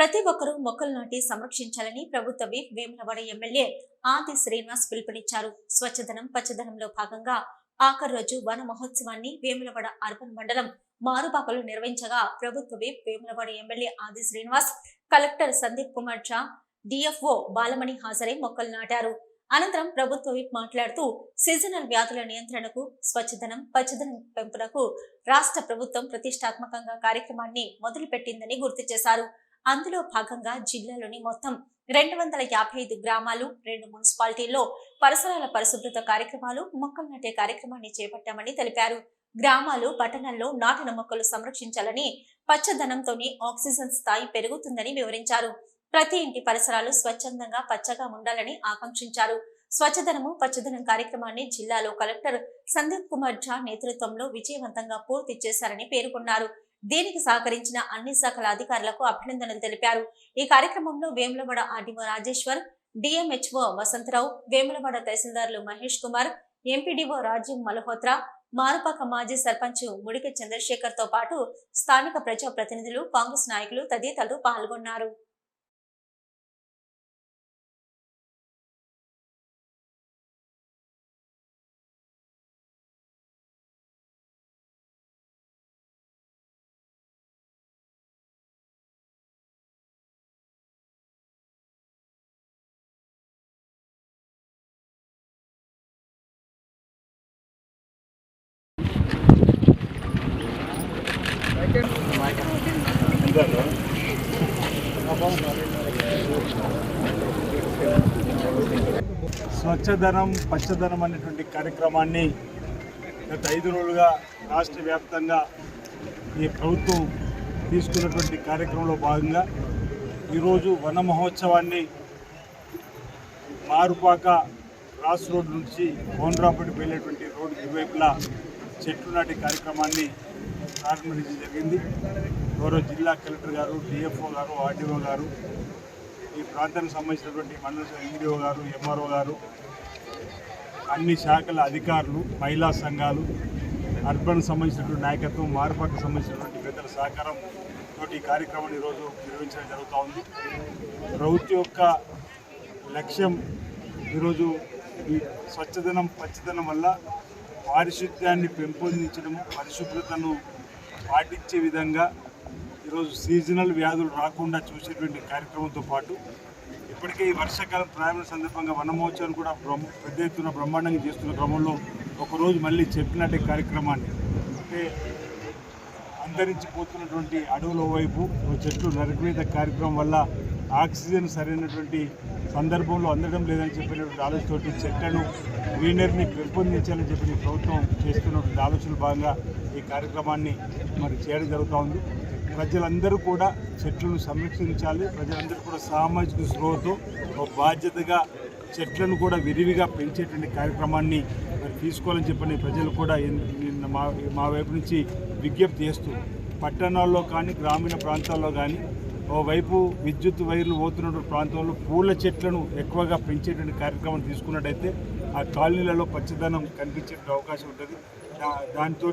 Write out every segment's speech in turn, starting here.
ప్రతి ఒక్కరూ మొక్కలు నాటి సంరక్షించాలని ప్రభుత్వ విప్ వేములవాడ ఎమ్మెల్యే ఆది శ్రీనివాస్ పిలుపునిచ్చారు. స్వచ్ఛదనం పచ్చదనంలో భాగంగా ఆఖరు రోజు వన మహోత్సవాన్ని వేములవాడ అర్బన్ మండలం మారుపాకలు నిర్వహించగా ప్రభుత్వ whip Vemulawada MLA Adi Srinivas collector Sandeep Kumar Jha DFO Balamani హాజరై మొక్కలు నాటారు. అనంతరం ప్రభుత్వ విప్ మాట్లాడుతూ సీజనల్ వ్యాధుల నియంత్రణకు స్వచ్ఛదనం పచ్చదనం పెంపునకు రాష్ట్ర ప్రభుత్వం ప్రతిష్టాత్మకంగా కార్యక్రమాన్ని మొదలుపెట్టిందని గుర్తు చేశారు. అందులో భాగంగా జిల్లాలోని మొత్తం రెండు వందల యాభై ఐదు గ్రామాలు రెండు మున్సిపాలిటీల్లో పరిసరాల పరిశుభ్రత కార్యక్రమాలు మొక్కలు నాటే కార్యక్రమాన్ని చేపట్టామని తెలిపారు. గ్రామాలు పట్టణాల్లో నాటిన మొక్కలు సంరక్షించాలని పచ్చదనంతోనే ఆక్సిజన్ స్థాయి పెరుగుతుందని వివరించారు. ప్రతి ఇంటి పరిసరాలు స్వచ్ఛందంగా పచ్చగా ఉండాలని ఆకాంక్షించారు. స్వచ్ఛదనము పచ్చదనం కార్యక్రమాన్ని జిల్లాలో కలెక్టర్ సందీప్ కుమార్ ఝా నేతృత్వంలో విజయవంతంగా పూర్తి చేశారని పేర్కొన్నారు. దీనికి సహకరించిన అన్ని శాఖల అధికారులకు అభినందనలు తెలిపారు. ఈ కార్యక్రమంలో వేములవాడ ఆర్డీఓ రాజేశ్వర్ డిఎంహెచ్ఓ వసంతరావు వేములవాడ తహసీల్దార్లు మహేష్ కుమార్ ఎంపీడీఓ రాజీవ్ మల్హోత్రా మారుపాక మాజీ సర్పంచ్ ముడికి చంద్రశేఖర్తో పాటు స్థానిక ప్రజా ప్రతినిధులు కాంగ్రెస్ నాయకులు తదితరులు పాల్గొన్నారు. స్వచ్ఛధనం పచ్చదనం అనేటువంటి కార్యక్రమాన్ని గత ఐదు రోజులుగా రాష్ట్ర వ్యాప్తంగా ఈ ప్రభుత్వం తీసుకున్నటువంటి కార్యక్రమంలో భాగంగా ఈరోజు వన మహోత్సవాన్ని మారుపాక క్రాస్ రోడ్ నుంచి కోనరాపటి వెళ్ళేటువంటి రోడ్డు ఇరువైపులా చెట్లు నాటి కార్యక్రమాన్ని ప్రారంభించడం జరిగింది. గౌరవ జిల్లా కలెక్టర్ గారు డిఎఫ్ఓ గారు ఆర్డీఓ గారు ఈ ప్రాంతానికి సంబంధించినటువంటి మండల ఎండిఓ గారు ఎంఆర్ఓ గారు అన్ని శాఖల అధికారులు మహిళా సంఘాలు అర్బన్ సంబంధించినటువంటి నాయకత్వం మార్పాకు సంబంధించినటువంటి పెద్దల సహకారం తోటి ఈ కార్యక్రమాన్ని ఈరోజు నిర్వహించడం జరుగుతూ ఉంది. ప్రభుత్వం యొక్క లక్ష్యం ఈరోజు ఈ స్వచ్ఛదనం పచ్చదనం వల్ల పారిశుద్ధ్యాన్ని పెంపొందించడము పరిశుభ్రతను పాటించే విధంగా ఈరోజు సీజనల్ వ్యాధులు రాకుండా చూసేటువంటి కార్యక్రమంతో పాటు ఇప్పటికే ఈ వర్షాకాలం ప్రారంభ సందర్భంగా వనమహోత్సవం కూడా బ్రహ్మ పెద్ద ఎత్తున బ్రహ్మాండంగా చేస్తున్న క్రమంలో ఒకరోజు మళ్ళీ చెప్పినట్టే కార్యక్రమాన్ని. అంటే అంతరించిపోతున్నటువంటి అడవుల వైపు చెట్లు నరికివేత కార్యక్రమం వల్ల ఆక్సిజన్ సరైనటువంటి సందర్భంలో అందడం లేదని చెప్పినటువంటి ఆలోచనతోటి చెట్లను గ్రీనరీని పెంపొందించాలని చెప్పి ప్రభుత్వం చేస్తున్నటువంటి ఆలోచనలు భాగంగా ఈ కార్యక్రమాన్ని మరి చేయడం జరుగుతూ ఉంది. ప్రజలందరూ కూడా చెట్లను సంరక్షించాలి. ప్రజలందరూ కూడా సామాజిక స్పృహతో ఒక బాధ్యతగా చెట్లను కూడా విరివిగా పెంచేటువంటి కార్యక్రమాన్ని మరి తీసుకోవాలని చెప్పని ప్రజలు కూడా నిన్న మా మా వైపు నుంచి విజ్ఞప్తి చేస్తూ పట్టణాల్లో కానీ గ్రామీణ ప్రాంతాల్లో కానీ ఓవైపు విద్యుత్ వైర్లు పోతున్నటువంటి ప్రాంతంలో పూల చెట్లను ఎక్కువగా పెంచేటువంటి కార్యక్రమం తీసుకున్నట్టయితే ఆ కాలనీలలో పచ్చదనం కనిపించే అవకాశం ఉంటుంది. దాంతో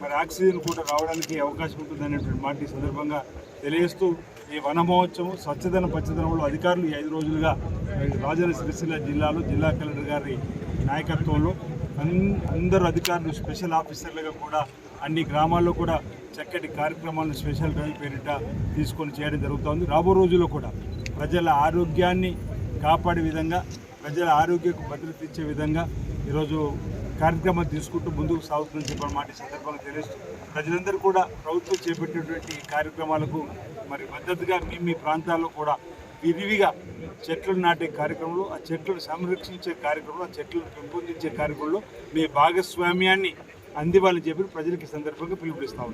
మరి ఆక్సిజన్ కూడా రావడానికి అవకాశం ఉంటుంది అనేటువంటి మాట ఈ సందర్భంగా తెలియజేస్తూ ఈ వన మహోత్సవం స్వచ్ఛదన పచ్చదనంలో అధికారులు ఐదు రోజులుగా రాజన రాజన్న సిరిసిల్ల జిల్లాలో జిల్లా కలెక్టర్ గారి నాయకత్వంలో అందరు అధికారులు స్పెషల్ ఆఫీసర్లుగా కూడా అన్ని గ్రామాల్లో కూడా చక్కటి కార్యక్రమాలను స్పెషల్ డ్రైవ్ పేరిట తీసుకొని చేయడం జరుగుతోంది. రాబో రోజుల్లో కూడా ప్రజల ఆరోగ్యాన్ని కాపాడే విధంగా ప్రజల ఆరోగ్యకు భద్రత ఇచ్చే విధంగా ఈరోజు కార్యక్రమం తీసుకుంటూ ముందుకు సాగుతుందని చెప్పిన మాట ఈ సందర్భంగా తెలుస్తూ ప్రజలందరూ కూడా ప్రభుత్వం చేపట్టినటువంటి కార్యక్రమాలకు మరి మద్దతుగా మీ మీ ప్రాంతాల్లో కూడా విరివిగా చెట్లు నాటే కార్యక్రమంలో ఆ చెట్లను సంరక్షించే కార్యక్రమంలో ఆ చెట్లను పెంపొందించే కార్యక్రమంలో మీ భాగస్వామ్యాన్ని అందివ్వాలని చెప్పి ప్రజలకు సందర్భంగా పిలుపునిస్తా